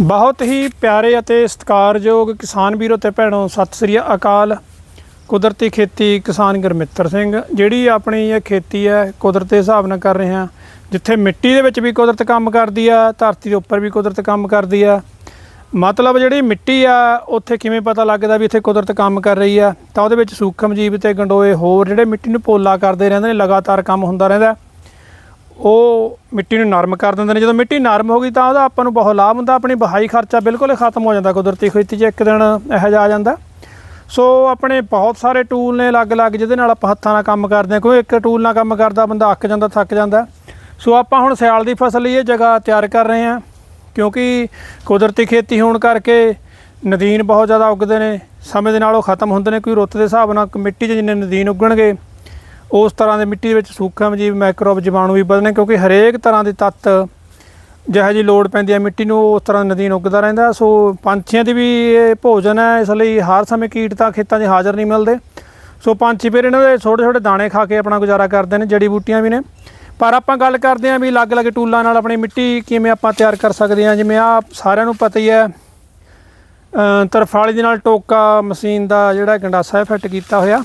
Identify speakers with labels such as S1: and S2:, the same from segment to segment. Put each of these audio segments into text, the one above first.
S1: ਬਹੁਤ ਹੀ ਪਿਆਰੇ ਅਤੇ ਸਤਿਕਾਰਯੋਗ ਕਿਸਾਨ ਵੀਰੋ ਤੇ ਭੈਣੋ, ਸਤਿ ਸ੍ਰੀ ਅਕਾਲ। ਕੁਦਰਤੀ ਖੇਤੀ ਕਿਸਾਨ ਗੁਰਮਿੱਤਰ ਸਿੰਘ, ਜਿਹੜੀ ਆਪਣੀ ਇਹ ਖੇਤੀ ਹੈ, ਕੁਦਰਤ ਦੇ ਹਿਸਾਬ ਨਾਲ ਕਰ ਰਹੇ ਹਾਂ। ਜਿੱਥੇ ਮਿੱਟੀ ਦੇ ਵਿੱਚ ਵੀ ਕੁਦਰਤ ਕੰਮ ਕਰਦੀ ਆ, ਧਰਤੀ ਦੇ ਉੱਪਰ ਵੀ ਕੁਦਰਤ ਕੰਮ ਕਰਦੀ ਆ। ਮਤਲਬ ਜਿਹੜੀ ਮਿੱਟੀ ਆ, ਉੱਥੇ ਕਿਵੇਂ ਪਤਾ ਲੱਗਦਾ ਵੀ ਇੱਥੇ ਕੁਦਰਤ ਕੰਮ ਕਰ ਰਹੀ ਆ? ਤਾਂ ਉਹਦੇ ਵਿੱਚ ਸੂਖਮ ਜੀਵ ਤੇ ਗੰਡੋਏ ਹੋਰ ਜਿਹੜੇ ਮਿੱਟੀ ਨੂੰ ਪੋਲਾ ਕਰਦੇ ਰਹਿੰਦੇ ਨੇ, ਲਗਾਤਾਰ ਕੰਮ ਹੁੰਦਾ ਰਹਿੰਦਾ। ਉਹ ਮਿੱਟੀ ਨੂੰ ਨਰਮ ਕਰ ਦਿੰਦੇ ਨੇ। ਜਦੋਂ ਮਿੱਟੀ ਨਰਮ ਹੋ ਗਈ ਤਾਂ ਉਹਦਾ ਆਪਾਂ ਨੂੰ ਬਹੁਤ ਲਾਭ ਹੁੰਦਾ। ਆਪਣੀ ਬਹਾਈ ਖਰਚਾ ਬਿਲਕੁਲ ਹੀ ਖਤਮ ਹੋ ਜਾਂਦਾ ਕੁਦਰਤੀ ਖੇਤੀ 'ਚ, ਇੱਕ ਦਿਨ ਇਹੋ ਜਿਹਾ ਆ ਜਾਂਦਾ। ਸੋ ਆਪਣੇ ਬਹੁਤ ਸਾਰੇ ਟੂਲ ਨੇ ਅਲੱਗ-ਅਲੱਗ ਜਿਹਦੇ ਨਾਲ ਆਪਾਂ ਹੱਥਾਂ ਨਾਲ ਕੰਮ ਕਰਦੇ ਹਾਂ। ਕੋਈ ਇੱਕ ਟੂਲ ਨਾਲ ਕੰਮ ਕਰਦਾ, ਬੰਦਾ ਅੱਕ ਜਾਂਦਾ, ਥੱਕ ਜਾਂਦਾ। ਸੋ ਆਪਾਂ ਹੁਣ ਸਿਆਲ ਦੀ ਫਸਲ ਲਈ ਇਹ ਜਗ੍ਹਾ ਤਿਆਰ ਕਰ ਰਹੇ ਹਾਂ, ਕਿਉਂਕਿ ਕੁਦਰਤੀ ਖੇਤੀ ਹੋਣ ਕਰਕੇ ਨਦੀਨ ਬਹੁਤ ਜ਼ਿਆਦਾ ਉੱਗਦੇ ਨੇ। ਸਮੇਂ ਦੇ ਨਾਲ ਉਹ ਖਤਮ ਹੁੰਦੇ ਨੇ। ਕੋਈ ਰੁੱਤ ਦੇ ਹਿਸਾਬ ਨਾਲ ਮਿੱਟੀ 'ਚ ਜਿੰਨੇ ਨਦੀਨ ਉੱਗਣਗੇ ਉਸ ਤਰ੍ਹਾਂ ਦੇ ਮਿੱਟੀ ਦੇ ਵਿੱਚ ਸੂਖਮ ਜੀਵ ਮਾਈਕਰੋਬ ਜੀਵਾਣੂ ਵੀ ਵਧਣੇ ਕਿਉਂਕਿ ਹਰੇਕ ਤਰ੍ਹਾਂ ਦੇ ਤੱਤ ਜਿਹੋ ਜਿਹੀ ਲੋੜ ਪੈਂਦੀ ਹੈ, ਮਿੱਟੀ ਨੂੰ ਉਸ ਤਰ੍ਹਾਂ ਨਦੀਨ ਉੱਗਦਾ ਰਹਿੰਦਾ। ਸੋ ਪੰਛੀਆਂ ਦੀ ਵੀ ਇਹ ਭੋਜਨ ਹੈ, ਇਸ ਲਈ ਹਰ ਸਮੇਂ ਕੀਟ ਤਾਂ ਖੇਤਾਂ 'ਚ ਹਾਜ਼ਰ ਨਹੀਂ ਮਿਲਦੇ। ਸੋ ਪੰਛੀ ਫਿਰ ਇਹਨਾਂ ਦੇ ਛੋਟੇ ਛੋਟੇ ਦਾਣੇ ਖਾ ਕੇ ਆਪਣਾ ਗੁਜ਼ਾਰਾ ਕਰਦੇ ਨੇ, ਜੜੀ ਬੂਟੀਆਂ ਵੀ ਨੇ। ਪਰ ਆਪਾਂ ਗੱਲ ਕਰਦੇ ਹਾਂ ਵੀ ਅਲੱਗ-ਅਲੱਗ ਟੂਲਾਂ ਨਾਲ ਆਪਣੀ ਮਿੱਟੀ ਕਿਵੇਂ ਆਪਾਂ ਤਿਆਰ ਕਰ ਸਕਦੇ ਹਾਂ। ਜਿਵੇਂ ਆ ਸਾਰਿਆਂ ਨੂੰ ਪਤਾ ਹੀ ਹੈ ਤਰਫਾਲੀ ਦੇ ਨਾਲ ਟੋਕਾ ਮਸ਼ੀਨ ਦਾ ਜਿਹੜਾ ਗੰਡਾਸਾ ਹੈ, ਫਿੱਟ ਕੀਤਾ ਹੋਇਆ।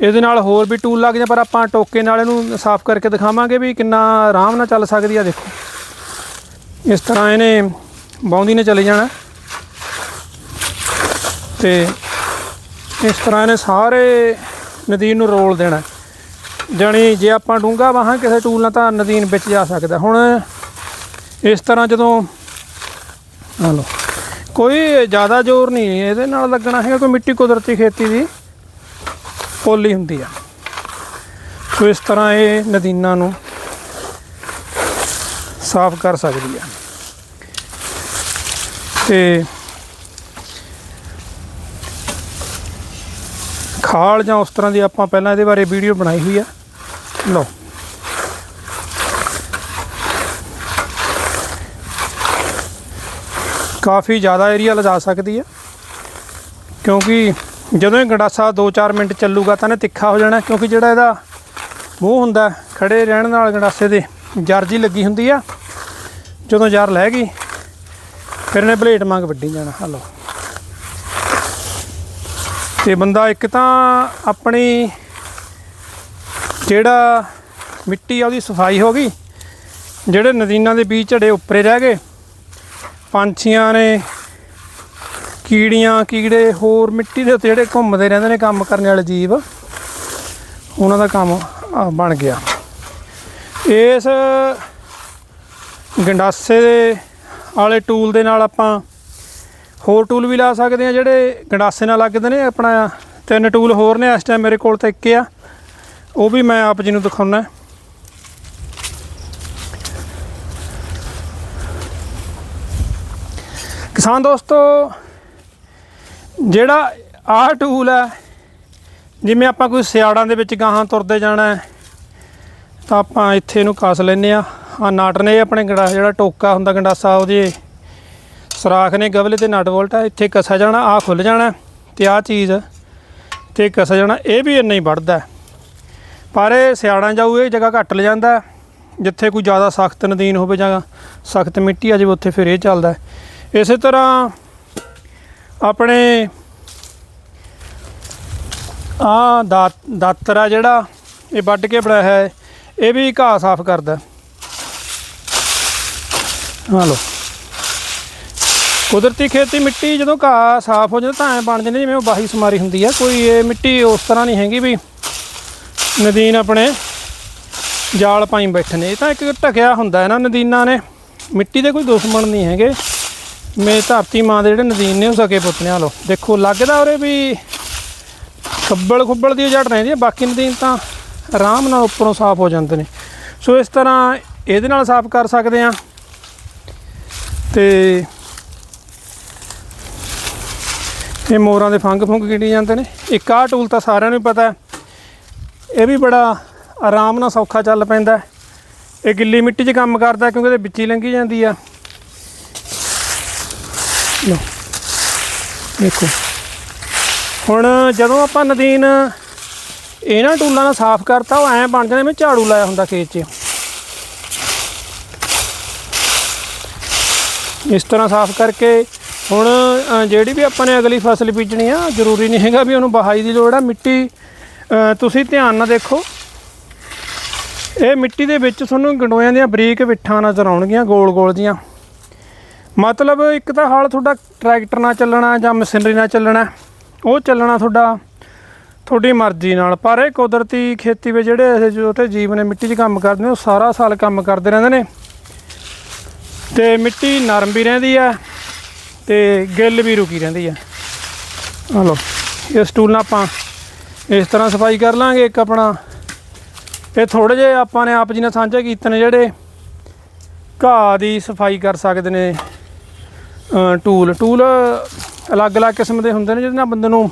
S1: ਇਹਦੇ ਨਾਲ ਹੋਰ ਵੀ ਟੂਲ ਲੱਗ ਜਾਂ ਪਰ ਆਪਾਂ ਟੋਕੇ ਨਾਲ ਇਹਨੂੰ ਸਾਫ਼ ਕਰਕੇ ਦਿਖਾਵਾਂਗੇ ਵੀ ਕਿੰਨਾ ਆਰਾਮ ਨਾਲ ਚੱਲ ਸਕਦੀ ਆ, ਦੇਖੋ। ਇਸ ਤਰ੍ਹਾਂ ਇਹਨੇ ਬਾਉਂਦੀ ਨੇ ਚਲੇ ਜਾਣਾ। ਤੇ ਇਸ ਤਰ੍ਹਾਂ ਇਹਨੇ ਸਾਰੇ ਨਦੀਨ ਨੂੰ ਰੋਲ ਦੇਣਾ। ਜਾਣੀ ਜੇ ਆਪਾਂ ਡੂੰਗਾ ਵਾਹਾਂ ਕਿਸੇ ਟੂਲ ਨਾਲ ਤਾਂ ਨਦੀਨ ਵਿੱਚ ਜਾ ਸਕਦਾ। ਹੁਣ ਇਸ ਤਰ੍ਹਾਂ ਜਦੋਂ ਆ ਲਓ, ਕੋਈ ਜ਼ਿਆਦਾ ਜ਼ੋਰ ਨਹੀਂ, ਇਹਦੇ ਨਾਲ ਲੱਗਣਾ ਹੈਗਾ ਕੋਈ ਮਿੱਟੀ ਕੁਦਰਤੀ ਖੇਤੀ ਦੀ। ਪੋਲੀ ਹੁੰਦੀ ਆ। ਸੋ ਇਸ ਤਰ੍ਹਾਂ ਇਹ ਨਦੀਨਾਂ ਨੂੰ ਸਾਫ਼ ਕਰ ਸਕਦੀ ਆ। ਤੇ ਖਾਲ ਜਾਂ ਉਸ ਤਰ੍ਹਾਂ ਦੀ ਆਪਾਂ ਪਹਿਲਾਂ ਇਹਦੇ ਬਾਰੇ ਵੀਡੀਓ ਬਣਾਈ ਹੋਈ ਆ। ਲਓ। ਕਾਫੀ ਜ਼ਿਆਦਾ ਏਰੀਆ ਲਜਾ ਸਕਦੀ ਹੈ ਕਿਉਂਕਿ ਜਦੋਂ ਇਹ ਗੰਡਾਸਾ 2-4 ਮਿੰਟ ਚੱਲੂਗਾ ਤਾਂ ਇਹਨੇ ਤਿੱਖਾ ਹੋ ਜਾਣਾ, ਕਿਉਂਕਿ ਜਿਹੜਾ ਇਹਦਾ ਮੂੰਹ ਹੁੰਦਾ ਖੜੇ ਰਹਿਣ ਨਾਲ ਗੰਡਾਸੇ ਦੇ ਜਰ ਜੀ ਲੱਗੀ ਹੁੰਦੀ ਆ, ਜਦੋਂ ਜਰ ਲੈ ਗਈ, ਫਿਰ ਇਹਨੇ ਬਲੇਟ ਮੰਗ ਵੱਢੀ ਜਾਣਾ ਹਲੋ ਤੇ ਬੰਦਾ ਇੱਕ ਤਾਂ ਆਪਣੀ ਜਿਹੜਾ ਮਿੱਟੀ ਆ ਉਹਦੀ ਸਫ਼ਾਈ ਹੋ ਗਈ, ਜਿਹੜੇ ਨਦੀਨਾਂ ਦੇ ਬੀਜ ਝੜੇ ਉੱਪਰੇ ਰਹਿ ਗਏ, ਪੰਛੀਆਂ ਨੇ ਕੀੜੀਆਂ, ਕੀੜੇ, ਹੋਰ ਮਿੱਟੀ ਦੇ ਉੱਤੇ ਜਿਹੜੇ ਘੁੰਮਦੇ ਰਹਿੰਦੇ ਨੇ ਕੰਮ ਕਰਨ ਵਾਲੇ ਜੀਵ, ਉਹਨਾਂ ਦਾ ਕੰਮ ਬਣ ਗਿਆ। ਇਸ ਗੰਡਾਸੇ ਦੇ ਵਾਲੇ ਟੂਲ ਦੇ ਨਾਲ ਆਪਾਂ ਹੋਰ ਟੂਲ ਵੀ ਲਾ ਸਕਦੇ ਆ ਜਿਹੜੇ ਗੰਡਾਸੇ ਨਾਲ ਲੱਗਦੇ ਨੇ। ਆਪਣਾ ਤਿੰਨ ਟੂਲ ਹੋਰ ਨੇ, ਇਸ ਟਾਈਮ ਮੇਰੇ ਕੋਲ ਤਾਂ ਇੱਕ ਆ। ਉਹ ਵੀ ਮੈਂ ਆਪ ਜੀ ਨੂੰ ਦਿਖਾਉਣਾ। ਕਿਸਾਨ ਦੋਸਤੋ ਜਿਹੜਾ ਆਹ ਟੂਲ ਹੈ, ਜਿਵੇਂ ਆਪਾਂ ਕੋਈ ਸਿਆੜਾਂ ਦੇ ਵਿੱਚ ਗਾਹਾਂ ਤੁਰਦੇ ਜਾਣਾ ਤਾਂ ਆਪਾਂ ਇੱਥੇ ਇਹਨੂੰ ਕੱਸ ਲੈਨੇ ਆ ਆ ਨਟ ਨੇ ਆਪਣੇ ਗੰਡਾ, ਜਿਹੜਾ ਟੋਕਾ ਹੁੰਦਾ ਗੰਡਾਸਾ, ਉਹਦੇ ਸਰਾਖ ਨੇ ਗਵਲੇ ਤੇ ਨਟ ਵੋਲਟ ਆ, ਇੱਥੇ ਕਸਿਆ ਜਾਣਾ ਆ ਖੁੱਲ ਜਾਣਾ ਤੇ ਆ ਚੀਜ਼ ਤੇ ਕਸਿਆ ਜਾਣਾ, ਇਹ ਵੀ ਇੰਨਾ ਹੀ ਵੱਢਦਾ ਪਰ ਇਹ ਸਿਆੜਾਂ ਜਾਊ, ਇਹ ਜਗ੍ਹਾ ਘੱਟ ਲੈ ਜਾਂਦਾ ਜਿੱਥੇ ਕੋਈ ਜ਼ਿਆਦਾ ਸਖਤ ਨਦੀਨ ਹੋਵੇ ਜਾਂ ਸਖਤ ਮਿੱਟੀ ਆ ਜਾਵੇ, ਉੱਥੇ ਫਿਰ ਇਹ ਚੱਲਦਾ ਇਸੇ ਤਰ੍ਹਾਂ ਆਪਣੇ ਆ ਦਾਤਰ ਆ ਜਿਹੜਾ, ਇਹ ਵੱਢ ਕੇ ਬਣਾਇਆ ਹੈ। ਇਹ ਵੀ ਘਾਹ ਸਾਫ਼ ਕਰਦਾ ਹਾਂ। ਲੋ ਕੁਦਰਤੀ ਖੇਤੀ ਮਿੱਟੀ ਜਦੋਂ ਘਾਹ ਸਾਫ਼ ਹੋ ਜਾਂਦਾ ਤਾਂ ਐ ਬਣ ਜਾਂਦੀ ਜਿਵੇਂ ਉਹ ਬਾਹੀ ਸਮਾਰੀ ਹੁੰਦੀ ਆ ਕੋਈ ਇਹ ਮਿੱਟੀ ਉਸ ਤਰ੍ਹਾਂ ਨਹੀਂ ਹੈਗੀ ਵੀ ਨਦੀਨ ਆਪਣੇ ਜਾਲ ਪਾਈ ਬੈਠੇ ਨੇ। ਇਹ ਤਾਂ ਇੱਕ ਢਕਿਆ ਹੁੰਦਾ ਹੈ ਨਾ ਨਦੀਨਾਂ ਨੇ। ਮਿੱਟੀ ਦੇ ਕੋਈ ਦੁਸ਼ਮਣ ਨਹੀਂ ਹੈਗੇ। ਮੇ ਧਰਤੀ ਮਾਂ ਦੇ ਜਿਹੜੇ ਨਦੀਨ ਨੇ ਉਹ ਸਕੇ ਪੁੱਤਨਿਆਂ ਲੋ ਦੇਖੋ, ਲੱਗਦਾ ਉਰੇ ਵੀ ਖੱਬਲ ਖੁੱਬਲ ਦੀ ਜੜ ਰਹਿੰਦੀ ਹੈ, ਬਾਕੀ ਨਦੀਨ ਤਾਂ ਆਰਾਮ ਨਾਲ ਉੱਪਰੋਂ ਸਾਫ਼ ਹੋ ਜਾਂਦੇ ਨੇ। ਸੋ ਇਸ ਤਰ੍ਹਾਂ ਇਹਦੇ ਨਾਲ ਸਾਫ਼ ਕਰ ਸਕਦੇ ਆ ਤੇ ਇਹ ਮੋਰਾਂ ਦੇ ਫੰਗ ਫੁੰਗ ਕਿੜੀ ਜਾਂਦੇ ਨੇ। ਇੱਕ ਆਹ ਟੂਲ ਤਾਂ ਸਾਰਿਆਂ ਨੂੰ ਹੀ ਪਤਾ ਇਹ ਵੀ ਬੜਾ ਆਰਾਮ ਨਾਲ ਸੌਖਾ ਚੱਲ ਪੈਂਦਾ ਇਹ ਗਿੱਲੀ ਮਿੱਟੀ 'ਚ ਕੰਮ ਕਰਦਾ ਕਿਉਂਕਿ ਇਹਦੇ ਵਿੱਚ ਹੀ ਲੰਘੀ ਜਾਂਦੀ ਆ। ਲਓ। ਦੇਖੋ। ਹੁਣ ਜਦੋਂ ਆਪਾਂ ਨਦੀਨ ਇਹਨਾਂ ਟੂਲਾਂ ਨਾਲ ਸਾਫ਼ ਕਰਤਾ, ਉਹ ਐਂ ਬਣ ਜਾਂਦੇ ਮੈਂ ਝਾੜੂ ਲਾਇਆ ਹੁੰਦਾ ਖੇਤ 'ਚ। ਇਸ ਤਰ੍ਹਾਂ ਸਾਫ਼ ਕਰਕੇ ਹੁਣ ਜਿਹੜੀ ਵੀ ਆਪਾਂ ਨੇ ਅਗਲੀ ਫਸਲ ਬੀਜਣੀ ਆ, ਜ਼ਰੂਰੀ ਨਹੀਂ ਹੈਗਾ ਵੀ ਉਹਨੂੰ ਬਹਾਈ ਦੀ ਲੋੜ ਆ। ਮਿੱਟੀ ਤੁਸੀਂ ਧਿਆਨ ਨਾਲ ਦੇਖੋ। ਇਹ ਮਿੱਟੀ ਦੇ ਵਿੱਚ ਤੁਹਾਨੂੰ ਗੰਡੋਇਆਂ ਦੀਆਂ ਬਰੀਕ ਵਿੱਠਾਂ ਨਜ਼ਰ ਆਉਣਗੀਆਂ ਗੋਲ ਗੋਲ ਜੀਆਂ। ਮਤਲਬ ਇੱਕ ਤਾਂ ਹਾਲ ਤੁਹਾਡਾ ਟਰੈਕਟਰ ਨਾਲ ਚੱਲਣਾ ਜਾਂ ਮਸ਼ੀਨਰੀ ਨਾਲ ਚੱਲਣਾ, ਉਹ ਚੱਲਣਾ ਤੁਹਾਡਾ ਤੁਹਾਡੀ ਮਰਜ਼ੀ ਨਾਲ, ਪਰ ਇਹ ਕੁਦਰਤੀ ਖੇਤੀ ਵਿੱਚ ਜਿਹੜੇ ਇਹ ਛੋਟੇ ਜੀਵ ਨੇ ਮਿੱਟੀ 'ਚ ਕੰਮ ਕਰਦੇ ਨੇ, ਉਹ ਸਾਰਾ ਸਾਲ ਕੰਮ ਕਰਦੇ ਰਹਿੰਦੇ ਨੇ। ਤੇ ਮਿੱਟੀ ਨਰਮ ਵੀ ਰਹਿੰਦੀ ਆ ਤੇ ਗਿੱਲ ਵੀ ਰੁਕੀ ਰਹਿੰਦੀ ਆ। ਆ ਲਓ, ਇਸ ਟੂਲ ਨਾਲ ਆਪਾਂ ਇਸ ਤਰ੍ਹਾਂ ਸਫ਼ਾਈ ਕਰ ਲਾਂਗੇ, ਇੱਕ ਆਪਣਾ ਇਹ ਥੋੜੇ ਜਿਹੇ ਆਪਾਂ ਨੇ ਆਪ ਜੀ ਨਾਲ ਸਾਂਝਾ ਕੀਤੇ ਨੇ ਜਿਹੜੇ ਘਾਹ ਦੀ ਸਫ਼ਾਈ ਕਰ ਸਕਦੇ ਨੇ। ਟੂਲ ਟੂਲ ਅਲੱਗ-ਅਲੱਗ ਕਿਸਮ ਦੇ ਹੁੰਦੇ ਨੇ ਜਿਹਦੇ ਨਾਲ ਬੰਦੇ ਨੂੰ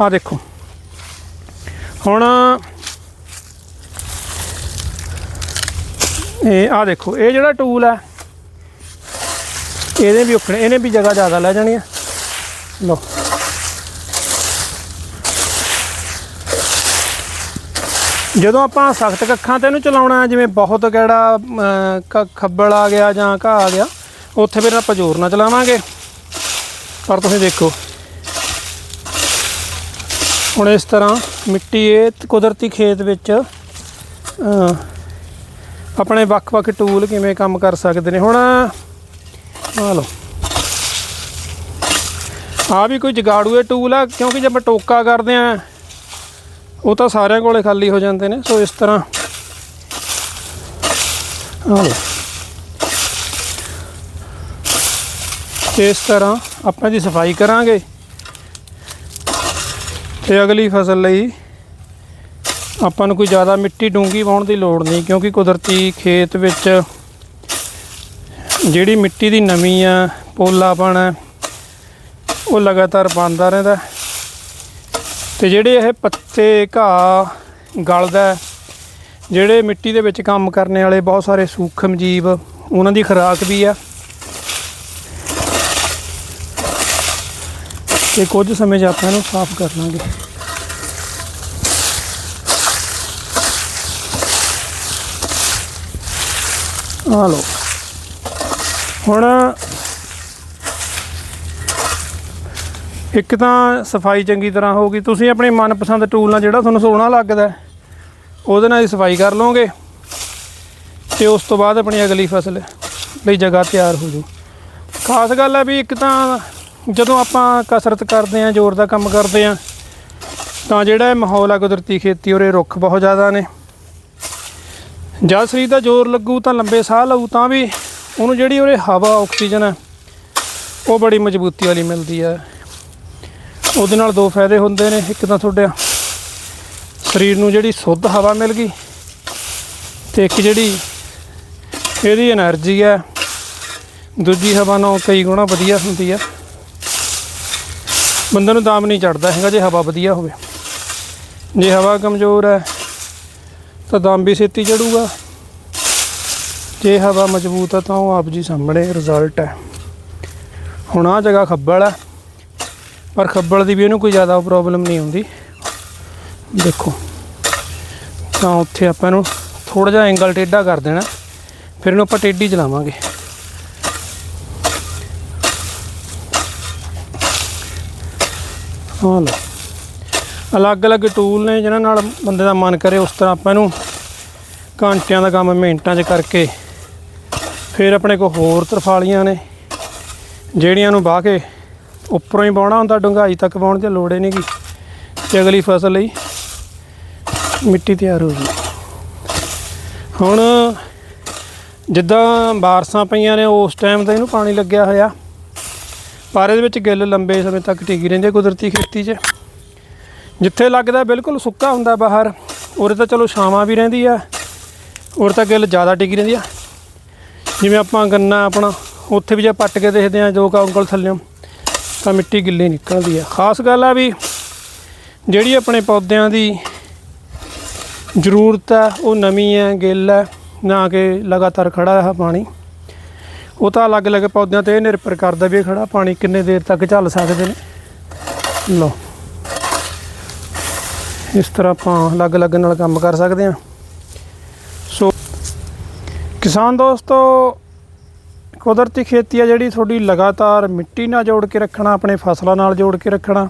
S1: ਆ ਦੇਖੋ। ਹੁਣ ਇਹ ਆ ਦੇਖੋ ਇਹ ਜਿਹੜਾ ਟੂਲ ਹੈ ਇਹਦੇ ਵੀ ਉਖਣੇ ਇਹਨੇ ਵੀ ਜਗ੍ਹਾ ਜ਼ਿਆਦਾ ਲੈ ਜਾਣੀ ਆ। ਲਓ। ਜਦੋਂ ਆਪਾਂ ਸਖਤ ਕੱਖਾਂ ਤੇ ਇਹਨੂੰ ਚਲਾਉਣਾ ਜਿਵੇਂ ਬਹੁਤ ਕਿਹੜਾ ਅਮ, ਖੱਬਲ ਆ ਗਿਆ ਜਾਂ ਘਾਹ ਆ ਗਿਆ ਉੱਥੇ ਫਿਰ ਆਪਾਂ ਜ਼ੋਰ ਨਾਲ ਚਲਾਵਾਂਗੇ। ਪਰ ਤੁਸੀਂ ਦੇਖੋ। ਹੁਣ ਇਸ ਤਰ੍ਹਾਂ ਮਿੱਟੀ ਇਹ ਕੁਦਰਤੀ ਖੇਤ ਵਿੱਚ ਆਪਣੇ ਵੱਖ-ਵੱਖ ਟੂਲ ਕਿਵੇਂ ਕੰਮ ਕਰ ਸਕਦੇ ਨੇ। ਹੁਣ ਆ ਲਓ। ਆ ਵੀ ਕੋਈ ਜਗਾੜੂਏ ਟੂਲ ਆ, ਕਿਉਂਕਿ ਜੇ ਆਪਾਂ ਟੋਕਾ ਕਰਦੇ ਆ, ਉਹ ਤਾਂ ਸਾਰਿਆਂ ਕੋਲੇ ਖਾਲੀ ਹੋ ਜਾਂਦੇ ਨੇ। ਸੋ ਇਸ ਤਰ੍ਹਾਂ। ਆ ਲਓ। ਇਸ ਤਰ੍ਹਾਂ ਆਪਾਂ ਦੀ ਸਫ਼ਾਈ ਕਰਾਂਗੇ ਤੇ ਅਗਲੀ ਫਸਲ ਲਈ ਆਪਾਂ ਨੂੰ ਕੋਈ ਜ਼ਿਆਦਾ ਮਿੱਟੀ ਡੂੰਗੀ ਪਾਉਣ ਦੀ ਲੋੜ ਨਹੀਂ, ਕਿਉਂਕਿ ਕੁਦਰਤੀ ਖੇਤ ਵਿੱਚ ਜਿਹੜੀ ਮਿੱਟੀ ਦੀ ਨਮੀ ਆ ਪੋਲਾਪਣ ਹੈ ਉਹ ਲਗਾਤਾਰ ਬਣਦਾ ਰਹਿੰਦਾ ਹੈ। ਤੇ ਜਿਹੜੇ ਇਹ ਪੱਤੇ, ਘਾਹ ਗਲਦਾ ਜਿਹੜੇ ਮਿੱਟੀ ਦੇ ਵਿੱਚ ਕੰਮ ਕਰਨ ਵਾਲੇ ਬਹੁਤ ਸਾਰੇ ਸੂਖਮ ਜੀਵ, ਉਹਨਾਂ ਦੀ ਖੁਰਾਕ ਵੀ ਆ ਤੇ ਕੁਝ ਸਮੇਂ 'ਚ ਆਪਾਂ ਇਹਨੂੰ ਸਾਫ਼ ਕਰ ਲਾਂਗੇ। ਆ ਲਓ। ਹੁਣ ਇੱਕ ਤਾਂ ਸਫ਼ਾਈ ਚੰਗੀ ਤਰ੍ਹਾਂ ਹੋਊਗੀ। ਤੁਸੀਂ ਆਪਣੇ ਮਨਪਸੰਦ ਟੂਲ ਨਾਲ ਜਿਹੜਾ ਤੁਹਾਨੂੰ ਸੋਹਣਾ ਲੱਗਦਾ ਉਹਦੇ ਨਾਲ ਹੀ ਸਫ਼ਾਈ ਕਰ ਲਓਗੇ ਤੇ ਉਸ ਤੋਂ ਬਾਅਦ ਆਪਣੀ ਅਗਲੀ ਫਸਲ ਲਈ ਜਗ੍ਹਾ ਤਿਆਰ ਹੋ ਜੂ। ਖਾਸ ਗੱਲ ਹੈ ਵੀ ਇੱਕ ਤਾਂ ਜਦੋਂ ਆਪਾਂ ਕਸਰਤ ਕਰਦੇ ਆਂ ਜ਼ੋਰ ਦਾ ਕੰਮ ਕਰਦੇ ਆਂ ਤਾਂ ਜਿਹੜਾ ਇਹ ਮਾਹੌਲ ਆ ਕੁਦਰਤੀ ਖੇਤੀ ਔਰੇ ਰੁੱਖ ਬਹੁਤ ਜ਼ਿਆਦਾ ਨੇ। ਜਦ ਸਰੀਰ ਦਾ ਜ਼ੋਰ ਲੱਗੂ ਤਾਂ ਲੰਬੇ ਸਾਹ ਲਊ, ਤਾਂ ਵੀ ਉਹਨੂੰ ਜਿਹੜੀ ਉਹਦੇ ਹਵਾ, ਆਕਸੀਜਨ ਹੈ, ਉਹ ਬੜੀ ਮਜ਼ਬੂਤੀ ਵਾਲੀ ਮਿਲਦੀ ਹੈ। ਉਹਦੇ ਨਾਲ ਦੋ ਫਾਇਦੇ ਹੁੰਦੇ ਨੇ। ਇੱਕ ਤਾਂ ਤੁਹਾਡੇ ਸਰੀਰ ਨੂੰ ਜਿਹੜੀ ਸ਼ੁੱਧ ਹਵਾ ਮਿਲ ਗਈ ਤੇ ਇੱਕ ਜਿਹੜੀ ਇਹਦੀ એનર્ਜੀ ਹੈ, ਦੂਜੀ ਹਵਾ ਨਾਲੋਂ ਕਈ ਗੁਣਾ ਵਧੀਆ ਹੁੰਦੀ ਹੈ। ਬੰਦੇ ਨੂੰ ਦਾਮ ਨਹੀਂ ਚੜਦਾ ਹੈਗਾ, ਜੇ ਹਵਾ ਵਧੀਆ ਹੋਵੇ। ਜੇ ਹਵਾ ਕਮਜ਼ੋਰ ਹੈ, ਤਾਂ ਦਮ ਵੀ ਛੇਤੀ ਚੜੂਗਾ। ਜੇ ਹਵਾ ਮਜ਼ਬੂਤ ਹੈ, ਤਾਂ ਉਹ ਆਪ ਜੀ ਸਾਹਮਣੇ ਰਿਜ਼ਲਟ ਹੈ। ਹੁਣ ਆ ਜਗ੍ਹਾ ਖੱਬਲ ਹੈ, ਪਰ ਖੱਬਲ ਦੀ ਵੀ ਇਹਨੂੰ ਕੋਈ ਜ਼ਿਆਦਾ ਪ੍ਰੋਬਲਮ ਨਹੀਂ ਆਉਂਦੀ ਦੇਖੋ, ਤਾਂ ਉੱਥੇ ਆਪਾਂ ਇਹਨੂੰ ਥੋੜਾ ਜਿਹਾ ਐਂਗਲ ਟੇਢਾ ਕਰ ਦੇਣਾ। ਫਿਰ ਇਹਨੂੰ ਆਪਾਂ ਟੇਢੀ ਚਲਾਵਾਂਗੇ। ਹਾਂ ਲਓ ਅਲੱਗ-ਅਲੱਗ ਟੂਲ ਨੇ ਜਿਹਨਾਂ ਨਾਲ ਬੰਦੇ ਦਾ ਮਨ ਕਰੇ, ਉਸ ਤਰ੍ਹਾਂ ਆਪਾਂ ਇਹਨੂੰ ਘੰਟਿਆਂ ਦਾ ਕੰਮ, ਮਿੰਟਾਂ 'ਚ ਕਰਕੇ ਫਿਰ ਆਪਣੇ ਕੋਲ ਹੋਰ ਤਰਫਾਲੀਆਂ ਨੇ, ਜਿਹੜੀਆਂ ਨੂੰ ਬਾਹ ਕੇ ਉੱਪਰੋਂ ਹੀ ਪਾਉਣਾ ਹੁੰਦਾ, ਡੂੰਘਾਈ ਤੱਕ ਪਾਉਣ ਦੀ ਲੋੜ ਹੀ ਨਹੀਂਗੀ ਤੇ ਅਗਲੀ ਫਸਲ ਲਈ ਮਿੱਟੀ ਤਿਆਰ ਹੋ ਗਈ। ਹੁਣ ਜਿੱਦਾਂ ਬਾਰਸਾਂ ਪਈਆਂ ਨੇ, ਉਸ ਟਾਈਮ 'ਤੇ ਇਹਨੂੰ ਪਾਣੀ ਲੱਗਿਆ ਹੋਇਆ। ਪਰ ਇਹਦੇ ਵਿੱਚ ਗਿੱਲ ਲੰਬੇ ਸਮੇਂ ਤੱਕ ਟਿਕੀ ਰਹਿੰਦੀ ਹੈ ਕੁਦਰਤੀ ਖੇਤੀ 'ਚ। ਜਿੱਥੇ ਲੱਗਦਾ ਬਿਲਕੁਲ ਸੁੱਕਾ ਹੁੰਦਾ ਬਾਹਰ, ਉਰੇ ਤਾਂ ਚਲੋ ਛਾਵਾਂ ਵੀ ਰਹਿੰਦੀ ਆ, ਉਰੇ ਤਾਂ ਗਿੱਲ ਜ਼ਿਆਦਾ ਟਿਕੀ ਰਹਿੰਦੀ ਆ। ਜਿਵੇਂ ਆਪਾਂ ਗੰਨਾ ਆਪਣਾ, ਉੱਥੇ ਵੀ ਜੇ ਪੱਟ ਕੇ ਦੇਖਦੇ ਆ ਜੋ ਕਾ ਉਂਗਲ ਥੱਲਿਓਂ, ਤਾਂ ਮਿੱਟੀ ਗਿੱਲੀ ਨਿਕਲਦੀ ਆ। ਖਾਸ ਗੱਲ ਆ ਵੀ ਜਿਹੜੀ ਆਪਣੇ ਪੌਦਿਆਂ ਦੀ ਜ਼ਰੂਰਤ ਹੈ ਉਹ ਨਵੀਂ ਹੈ ਗਿੱਲ ਹੈ ਨਾ ਕਿ ਲਗਾਤਾਰ ਖੜਾ ਹੈ ਪਾਣੀ। ਉਹ ਤਾਂ ਅਲੱਗ-ਅਲੱਗ ਪੌਦਿਆਂ ਤੇ ਇਹ ਨਿਰਭਰ ਕਰਦਾ ਵੀ ਇਹ ਖੜਾ ਪਾਣੀ ਕਿੰਨੇ ਦੇਰ ਤੱਕ ਝੱਲ ਸਕਦੇ ਨੇ। ਲਓ। ਇਸ ਤਰ੍ਹਾਂ ਆਪਾਂ ਅਲੱਗ-ਅਲੱਗ ਨਾਲ ਕੰਮ ਕਰ ਸਕਦੇ ਹਾਂ। ਸੋ ਕਿਸਾਨ ਦੋਸਤੋ, ਕੁਦਰਤੀ ਖੇਤੀ ਆ ਜਿਹੜੀ ਤੁਹਾਡੀ ਲਗਾਤਾਰ ਮਿੱਟੀ ਨਾਲ ਜੋੜ ਕੇ ਰੱਖਣਾ, ਆਪਣੇ ਫਸਲਾਂ ਨਾਲ ਜੋੜ ਕੇ ਰੱਖਣਾ,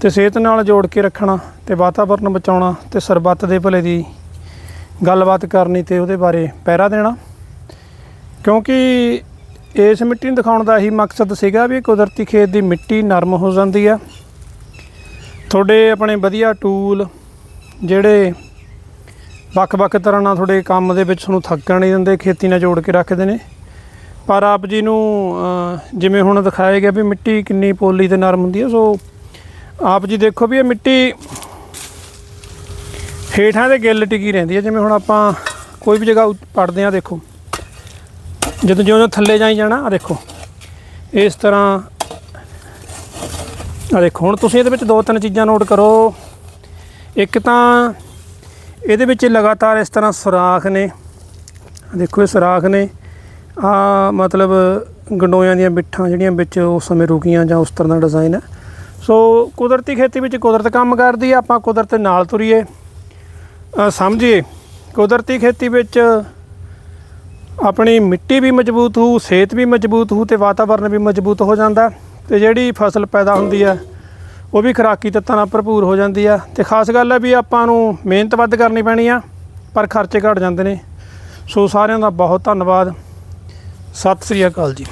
S1: ਤੇ ਸਿਹਤ ਨਾਲ ਜੋੜ ਕੇ ਰੱਖਣਾ, ਤੇ ਵਾਤਾਵਰਨ ਬਚਾਉਣਾ, ਤੇ ਸਰਬੱਤ ਦੇ ਭਲੇ ਦੀ ਗੱਲਬਾਤ ਕਰਨੀ ਤੇ ਉਹਦੇ ਬਾਰੇ ਪਹਿਰਾ ਦੇਣਾ। ਕਿਉਂਕਿ ਇਸ ਮਿੱਟੀ ਨੂੰ ਦਿਖਾਉਣ ਦਾ ਹੀ ਮਕਸਦ ਸੀਗਾ ਵੀ ਕੁਦਰਤੀ ਖੇਤ ਦੀ ਮਿੱਟੀ ਨਰਮ ਹੋ ਜਾਂਦੀ ਆ। ਤੁਹਾਡੇ ਆਪਣੇ ਵਧੀਆ ਟੂਲ ਜਿਹੜੇ ਵੱਖ-ਵੱਖ ਤਰ੍ਹਾਂ ਨਾਲ ਤੁਹਾਡੇ ਕੰਮ ਦੇ ਵਿੱਚ ਤੁਹਾਨੂੰ ਥੱਕਣ ਨਹੀਂ ਦਿੰਦੇ, ਖੇਤੀ ਨਾਲ ਜੋੜ ਕੇ ਰੱਖਦੇ ਨੇ। ਪਰ ਆਪ ਜੀ ਨੂੰ ਜਿਵੇਂ ਹੁਣ ਦਿਖਾਇਆ ਗਿਆ ਵੀ ਮਿੱਟੀ ਕਿੰਨੀ ਪੋਲੀ ਤੇ ਨਰਮ ਹੁੰਦੀ ਹੈ ਸੋ ਆਪ ਜੀ ਦੇਖੋ ਵੀ ਇਹ ਮਿੱਟੀ ਹੇਠਾਂ ਦੇ ਗਿੱਲ ਟਿਕੀ ਰਹਿੰਦੀ ਹੈ ਜਿਵੇਂ ਹੁਣ ਆਪਾਂ ਕੋਈ ਵੀ ਜਗ੍ਹਾ ਪੜਦੇ ਆ, ਦੇਖੋ। ਜਦੋਂ ਜਿਉਂ ਜਿਉਂ ਥੱਲੇ ਜਾਈ ਜਾਣਾ ਆ ਦੇਖੋ। ਇਸ ਤਰ੍ਹਾਂ ਆ ਦੇਖੋ, ਹੁਣ ਤੁਸੀਂ ਇਹਦੇ ਵਿੱਚ ਦੋ ਤਿੰਨ ਚੀਜ਼ਾਂ ਨੋਟ ਕਰੋ। ਇੱਕ ਤਾਂ ਇਹਦੇ ਵਿੱਚ ਲਗਾਤਾਰ ਇਸ ਤਰ੍ਹਾਂ ਸੁਰਾਖ ਨੇ। ਦੇਖੋ, ਇਹ ਸੁਰਾਖ ਨੇ। ਆ ਮਤਲਬ ਗੰਡੋਇਆਂ ਦੀਆਂ ਬਿੱਠਾਂ ਜਿਹੜੀਆਂ ਵਿੱਚ ਉਸ ਸਮੇਂ ਰੁਕੀਆਂ ਜਾਂ ਉਸ ਤਰ੍ਹਾਂ ਦਾ ਡਿਜ਼ਾਈਨ ਹੈ। ਸੋ ਕੁਦਰਤੀ ਖੇਤੀ ਵਿੱਚ ਕੁਦਰਤ ਕੰਮ ਕਰਦੀ ਹੈ ਆਪਾਂ ਕੁਦਰਤ ਨਾਲ ਤੁਰੀਏ। ਸਮਝੀਏ, ਕੁਦਰਤੀ ਖੇਤੀ ਵਿੱਚ ਆਪਣੀ ਮਿੱਟੀ ਵੀ ਮਜ਼ਬੂਤ ਹੋਊ, ਸਿਹਤ ਵੀ ਮਜ਼ਬੂਤ ਹੋ ਤੇ ਵਾਤਾਵਰਨ ਵੀ ਮਜ਼ਬੂਤ ਹੋ ਜਾਂਦਾ ਤੇ ਜਿਹੜੀ ਫਸਲ ਪੈਦਾ ਹੁੰਦੀ ਹੈ, ਉਹ ਵੀ ਖੁਰਾਕੀ ਤੱਤਾਂ ਨਾਲ ਭਰਪੂਰ ਹੋ ਜਾਂਦੀ ਆ ਤੇ ਖਾਸ ਗੱਲ ਹੈ ਵੀ ਆਪਾਂ ਨੂੰ ਮਿਹਨਤ ਵੱਧ ਕਰਨੀ ਪੈਣੀ ਆ, ਪਰ ਖਰਚੇ ਘਟ ਜਾਂਦੇ ਨੇ। ਸੋ ਸਾਰਿਆਂ ਦਾ ਬਹੁਤ ਧੰਨਵਾਦ। ਸਤਿ ਸ੍ਰੀ ਅਕਾਲ ਜੀ।